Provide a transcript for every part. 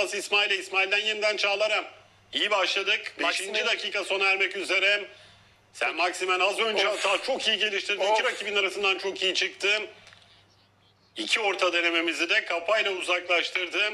pas İsmail'e. İsmail'den yeniden Çağlar'a. İyi başladık. Beşinci Maximen. dakika sona ermek üzere. Sen Maximen az önce Of. hata çok iyi geliştirdi. Of. İki rakibin arasından çok iyi çıktı. İki orta denememizi de kapayla uzaklaştırdı.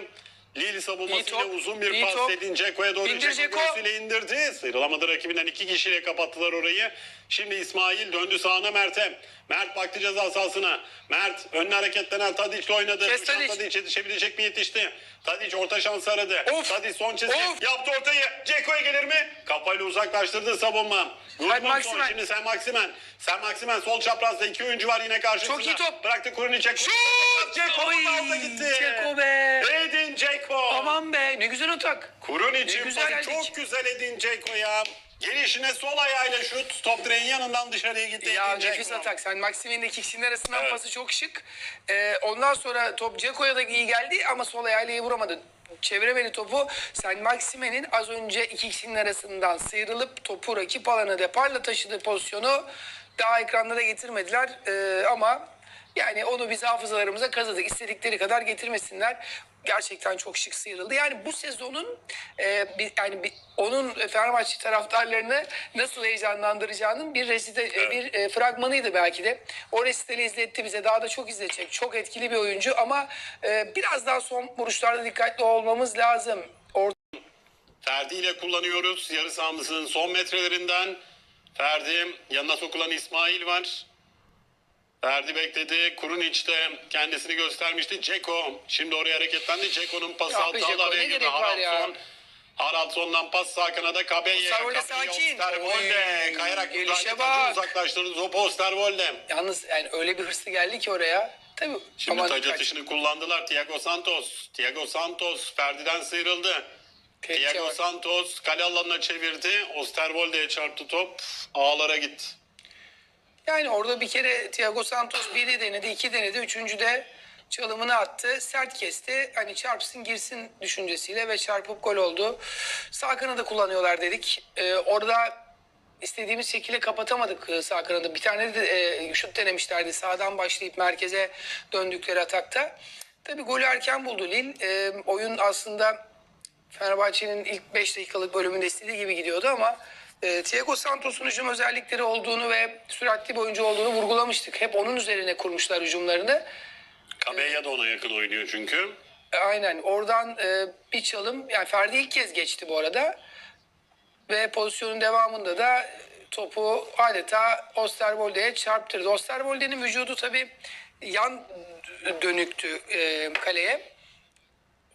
Lille savunmasıyla top, uzun bir pas top. Edin Dzeko'ya doğru İndir Dzeko. göğsüyle indirdi. Sıyrılamadı rakibinden iki kişiyle kapattılar orayı. Şimdi İsmail döndü sağına Mert'e. Mert baktı ceza sahasına. Mert önüne hareketlenen Tadic'le oynadı. Kes. Tadić yetişebilecek mi yetişti. Tadic orta şansı aradı. Of. Tadic son çizgi Of. yaptı ortayı. Ceko'ya gelir mi? Kafayla uzaklaştırdı savunma. Gudmundsson şimdi sen Maximen. Sen Maximen sol çaprazda iki oyuncu var yine karşısında. Çok iyi top. Bıraktı Kuruniç'e. Şut! Ceko alta gitti. Aman be ne güzel atak. Kurun Ne için güzel geldik. çok güzel Edin Ceko'ya. Gelişine sol ayağıyla şut. Top direğin yanından dışarıya gitti. Ya Edin nefis Dzeko. atak. Sen Maximin'in iki kişinin arasından Evet. pası çok şık. Ee, ondan sonra top Ceko'ya da iyi geldi ama sol ayağıyla iyi vuramadı. Çeviremedi topu. Sen Maxime'nin az önce iki kişinin arasından sıyrılıp topu rakip alana deparla taşıdığı pozisyonu daha ekranlara getirmediler. Ee, ama yani onu biz hafızalarımıza kazıdık. İstedikleri kadar getirmesinler. Gerçekten çok şık sıyrıldı. Yani bu sezonun e, bir, yani bir, onun Fenerbahçe taraftarlarını nasıl heyecanlandıracağının bir resite, e, bir e, fragmanıydı belki de. O resiteli izletti bize. Daha da çok izletecek. Çok etkili bir oyuncu ama e, biraz daha son vuruşlarda dikkatli olmamız lazım. Orada Ferdi ile kullanıyoruz. Yarı sahamızın son metrelerinden. Ferdi yanına sokulan İsmail var. Ferdi bekledi. Kurunic de kendisini göstermişti. Ceko şimdi oraya hareketlendi. Ceko'nun pası Ya be hatalı Dzeko, araya ne girdi. gerek var ya? Haraldsson. Haraldsson'dan pas sağ kanada Kabeye. Osterwolde sakin. Osterwolde. Oy, Kayarak gelişe müdahale bak. uzaklaştırdı. Topu Osterwolde. yalnız yani öyle bir hırslı geldi ki oraya. Tabii. Şimdi aman taç dikkat. atışını kullandılar. Thiago Santos. Thiago Santos Ferdi'den sıyrıldı. Thiago. Santos kale alanına çevirdi. Osterwolde'ye çarptı top. Ağlara gitti. Yani orada bir kere Thiago Santos biri denedi, iki denedi, üçüncü de çalımını attı. Sert kesti. Hani çarpsın girsin düşüncesiyle ve çarpıp gol oldu. Sağ kanadı kullanıyorlar dedik. Ee, orada istediğimiz şekilde kapatamadık e, sağ kanadı. Bir tane de e, şut denemişlerdi sağdan başlayıp merkeze döndükleri atakta. Tabii golü erken buldu Lille. Ee, oyun aslında Fenerbahçe'nin ilk 5 dakikalık bölümünde istediği gibi gidiyordu ama e, Thiago Santos'un hücum özellikleri olduğunu ve süratli bir oyuncu olduğunu vurgulamıştık. Hep onun üzerine kurmuşlar hücumlarını. Kabeya da ona yakın oynuyor çünkü. E, Aynen oradan e, bir çalım yani Ferdi ilk kez geçti bu arada ve pozisyonun devamında da topu adeta Osterwolde'ye çarptırdı. Osterwolde'nin vücudu tabii yan dönüktü e, kaleye.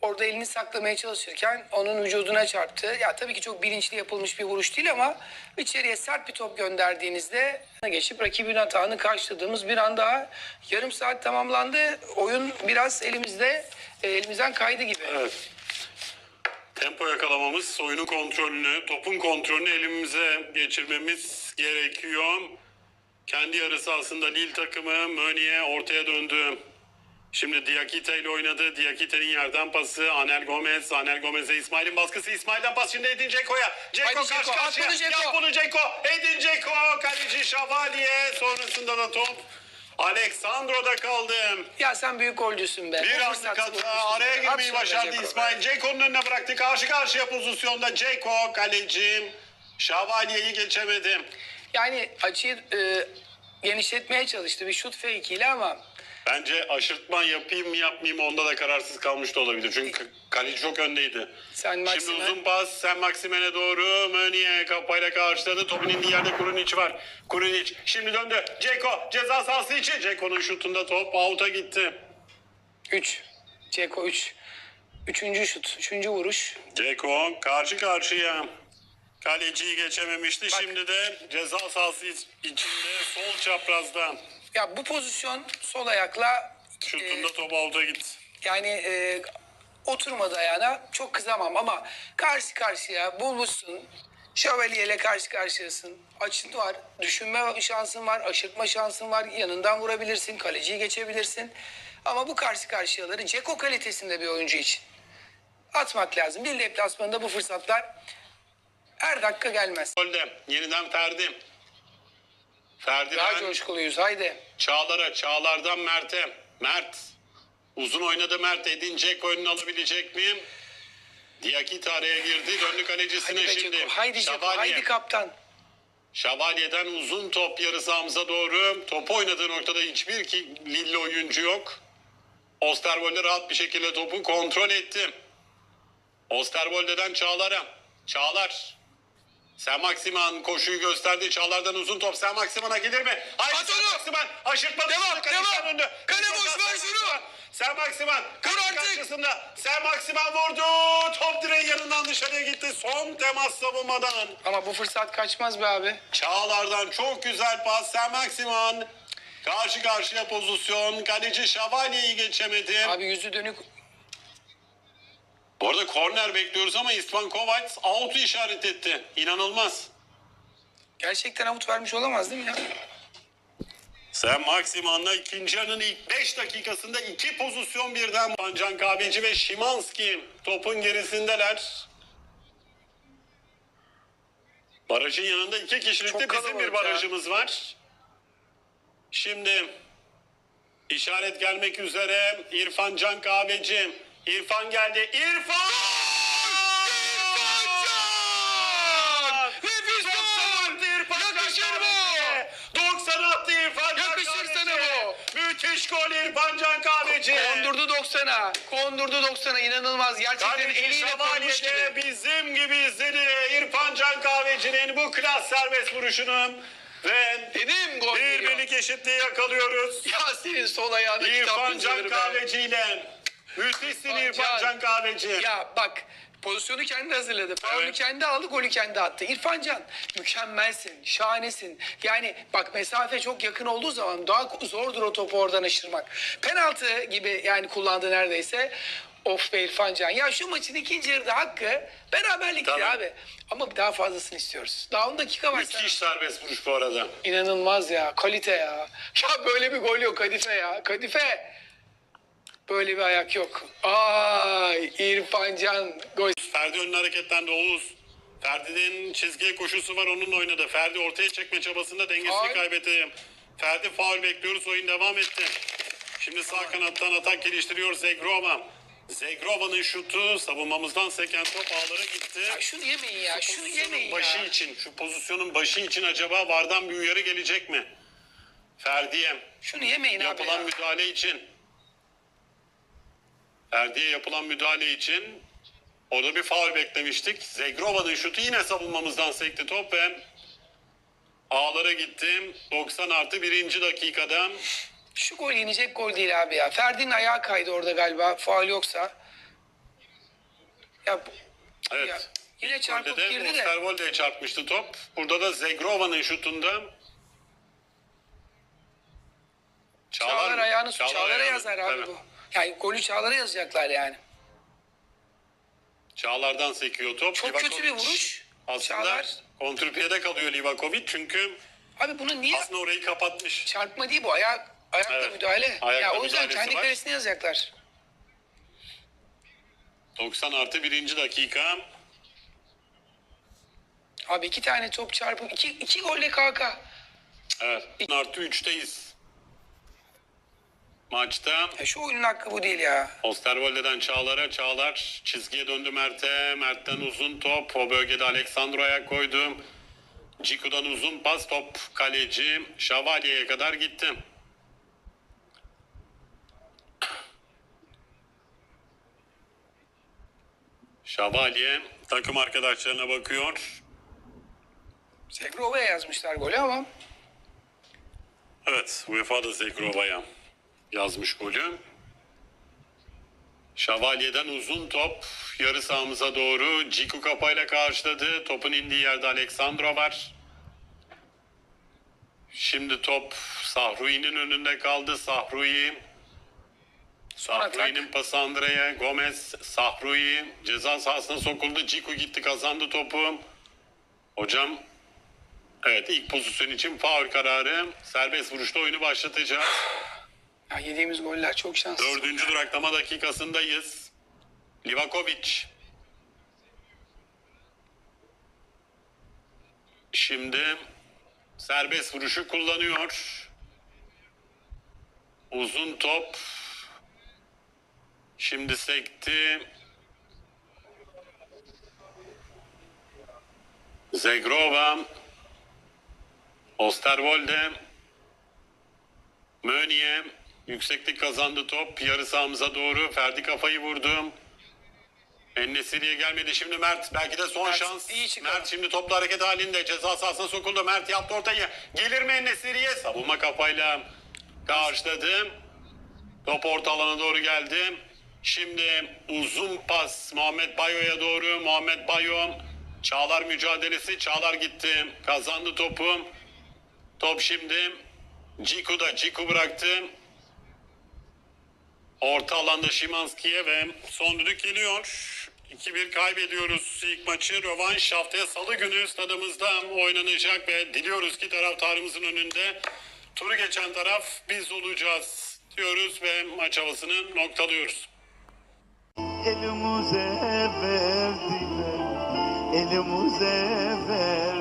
Orada elini saklamaya çalışırken onun vücuduna çarptı. Ya tabii ki çok bilinçli yapılmış bir vuruş değil ama içeriye sert bir top gönderdiğinizde geçip rakibin hatanı karşıladığımız bir an daha yarım saat tamamlandı. Oyun biraz elimizde e, elimizden kaydı gibi. Evet. Tempo yakalamamız, oyunun kontrolünü, topun kontrolünü elimize geçirmemiz gerekiyor. Kendi yarı sahasında Lille takımı Möni'ye ortaya döndü. Şimdi Diakite ile oynadı. Diakite'nin yerden pası. Anel Gomez. Anel Gomez'e İsmail'in baskısı. İsmail'den pas şimdi Edin Dzeko'ya. Dzeko Hadi karşı Dzeko, at karşıya. bunu Dzeko. Yap bunu Dzeko. Edin Dzeko. Kaleci Şavalye. Sonrasında da top. Alexandro'da kaldı. Ya sen büyük golcüsün be. Bir anlık hata araya girmeyi başardı. İsmail. Ceko'nun önüne bıraktı. Karşı karşıya pozisyonda Ceko kaleci. Şavalye'yi geçemedi. Yani açıyı e, genişletmeye çalıştı bir şut fake ile ama Bence aşırtma yapayım mı yapmayayım mı onda da kararsız kalmış da olabilir. Çünkü kaleci çok öndeydi. Sen Şimdi Maximen- uzun pas sen Maksimen'e doğru Möniye kafayla karşıladı. Topun indiği yerde Kurunic var. Kurunic şimdi döndü. Ceko ceza sahası için. Ceko'nun şutunda top out'a gitti. 3. Ceko 3. Üçüncü şut. Üçüncü vuruş. Ceko karşı karşıya. Kaleciyi geçememişti. Bak. Şimdi de ceza sahası iç- içinde sol çaprazda. Ya bu pozisyon sol ayakla e, Şutunda top out'a gitti. yani e, oturmadı ayağına çok kızamam ama karşı karşıya bulmuşsun. Şövalye ile karşı karşıyasın. Açın var. Düşünme şansın var. Aşırtma şansın var. Yanından vurabilirsin. Kaleciyi geçebilirsin. Ama bu karşı karşıyaları Ceko kalitesinde bir oyuncu için atmak lazım. Bir deplasmanda bu fırsatlar her dakika gelmez. Golde yeniden Ferdi. Daha Ferdi'den coşkuluyuz. Haydi. Çağlar'a, Çağlar'dan Mert'e. Mert. Uzun oynadı Mert. Edin Dzeko önüne alabilecek mi? Diakite araya girdi. Döndü kalecisine Hadi be şimdi. Ceko. Haydi Ceko. Haydi kaptan. Şavalye'den uzun top yarı sahamıza doğru. Top oynadığı noktada hiçbir ki Lille oyuncu yok. Osterwolde rahat bir şekilde topu kontrol etti. Osterwolde'den Çağlar'a. Çağlar. Sen Maksiman koşuyu gösterdi. Çağlar'dan uzun top. Sen Maksiman'a gelir mi? Hayır At onu. Maksiman. Aşırtma. Devam, devam. önde. Kale boş, ver şunu. Sen Maksiman. Kaleci artık. karşısında. Sen Maksiman vurdu. Top direğin yanından dışarıya gitti. Son temas savunmadan. Ama bu fırsat kaçmaz be abi. Çağlar'dan çok güzel pas. Sen Maksiman. Karşı karşıya pozisyon. Kaleci Şavalye'yi geçemedi. Abi yüzü dönük. Bu arada korner bekliyoruz ama İspan Kovac out'u işaret etti. İnanılmaz. Gerçekten avut vermiş olamaz değil mi ya? Sen Maksiman'la ikinci yarının ilk 5 dakikasında iki pozisyon birden Pancan Kahveci ve Şimanski topun gerisindeler. Barajın yanında iki kişilikte Çok bizim bir barajımız var. Şimdi işaret gelmek üzere İrfan Can Kahveci. İrfan geldi. İrfan! Can! Nefis 90 gol! attı İrfan Can Yakışır! Kahveci. 90 attı İrfan Can Yakışır Kahveci. sana bu! Müthiş gol İrfan Can Kahveci. Kondurdu 90'a. Kondurdu 90'a. inanılmaz. Gerçekten Kaleci eliyle koymuş gibi. Bizim gibi izledi İrfan Can Kahveci'nin bu klas serbest vuruşunu. Ve Dedim gol bir geliyor. birlik eşitliği yakalıyoruz. Ya senin sol ayağına İrfan kitap Can yazılır be. Kahveci ile. Müthişsin İrfan. Can Kahveci. Ya bak pozisyonu kendi hazırladı. Faulü Evet. kendi aldı, golü kendi attı. İrfan Can mükemmelsin, şahanesin. Yani bak mesafe çok yakın olduğu zaman daha zordur o topu oradan aşırmak. Penaltı gibi yani kullandı neredeyse. Of be İrfan Can. Ya şu maçın ikinci yarıda hakkı beraberlikti Tabii. abi. Ama daha fazlasını istiyoruz. Daha 10 dakika var. Müthiş serbest vuruş bu arada. İnanılmaz ya. Kalite ya. Ya böyle bir gol yok Kadife ya. Kadife. Böyle bir ayak yok. Ay İrfan Can gol. Ferdi önüne hareketlendi Oğuz. Ferdi'nin çizgiye koşusu var onunla oynadı. Ferdi ortaya çekme çabasında dengesini Faul. kaybetti. Ferdi faul bekliyoruz oyun devam etti. Şimdi sağ kanattan atak geliştiriyor Zegrova. Zegrova'nın şutu savunmamızdan seken top ağlara gitti. Ya şunu yemeyin ya. Şunu Pozisyonun yemeyin başı ya. için, şu pozisyonun başı için acaba vardan bir uyarı gelecek mi? Ferdi'ye Şunu yemeyin abi yapılan ya. müdahale için Ferdi'ye yapılan müdahale için orada bir faul beklemiştik. Zegrova'nın şutu yine savunmamızdan sekti top ve ağlara gitti. 90 artı birinci dakikada Şu gol yenecek gol değil abi ya. Ferdi'nin ayağı kaydı orada galiba. Faul yoksa. Ya evet. Ya, yine çarpıp de girdi de. Osterwolde'ye çarpmıştı top. Burada da Zegrova'nın şutunda Çağlar ayağını Çağlar Çağlar'a ayağını- yazar abi Tabii. bu. Yani golü Çağlar'a yazacaklar yani. Çağlar'dan sekiyor top. Çok kötü bir Livakovic vuruş. Aslında Çağlar. kontrpiyede kalıyor Livakovic çünkü Abi bunu niye aslında orayı kapatmış. çarpma değil bu ayak ayakla Evet. müdahale. Ayakla ya o yüzden müdahalesi kendi var. kalesine yazacaklar. 90 artı birinci dakika. Abi iki tane top çarpıp iki, iki golle KK. Evet. Artı 3'teyiz. Maçta Ya şu oyunun hakkı bu değil ya. Osterwolde'den Çağlar'a. Çağlar çizgiye döndü Mert'e. Mert'ten uzun top. O bölgede Alexandro ayak koydu. Ciku'dan uzun pas top kaleci Şavalye'ye kadar gitti. Şavalye takım arkadaşlarına bakıyor. Segrova'ya yazmışlar golü ama Evet, UEFA da Zegrova'ya yazmış golü. Şavalye'den uzun top yarı sahamıza doğru Ciku kapayla karşıladı. Topun indiği yerde Alexandro var. Şimdi top Sahrui'nin önünde kaldı. Sahrui. Sahrui'nin pası Andre'ye. Gomez, Sahrui ceza sahasına sokuldu. Ciku gitti kazandı topu. Hocam evet ilk pozisyon için faul kararı. Serbest vuruşta oyunu başlatacağız. Ya yediğimiz goller çok şanssız. Dördüncü duraklama dakikasındayız. Livakovic. Şimdi serbest vuruşu kullanıyor. Uzun top. Şimdi sekti. Zegrova, Osterwolde, Möniye, yükseklik kazandı top. Yarı sahamıza doğru. Ferdi kafayı vurdu. Ennesiri'ye gelmedi. Şimdi Mert belki de son Mert, şans. iyi. Mert şimdi toplu hareket halinde. Ceza sahasına sokuldu. Mert yaptı ortayı. Gelir mi Ennesiri'ye? Savunma kafayla karşıladı. Top orta alana doğru geldi. Şimdi uzun pas Muhammed Bayo'ya doğru. Muhammed Bayo. Çağlar mücadelesi. Çağlar gitti. Kazandı topu. Top şimdi Ciku'da. Ciku bıraktı. Orta alanda Şimanski'ye ve son düdük geliyor. 2-1 kaybediyoruz ilk maçı. Rövanş haftaya salı günü stadımızda oynanacak ve diliyoruz ki taraftarımızın önünde turu geçen taraf biz olacağız diyoruz ve maç havasını noktalıyoruz. Elimize verdiler, elimize verdiler.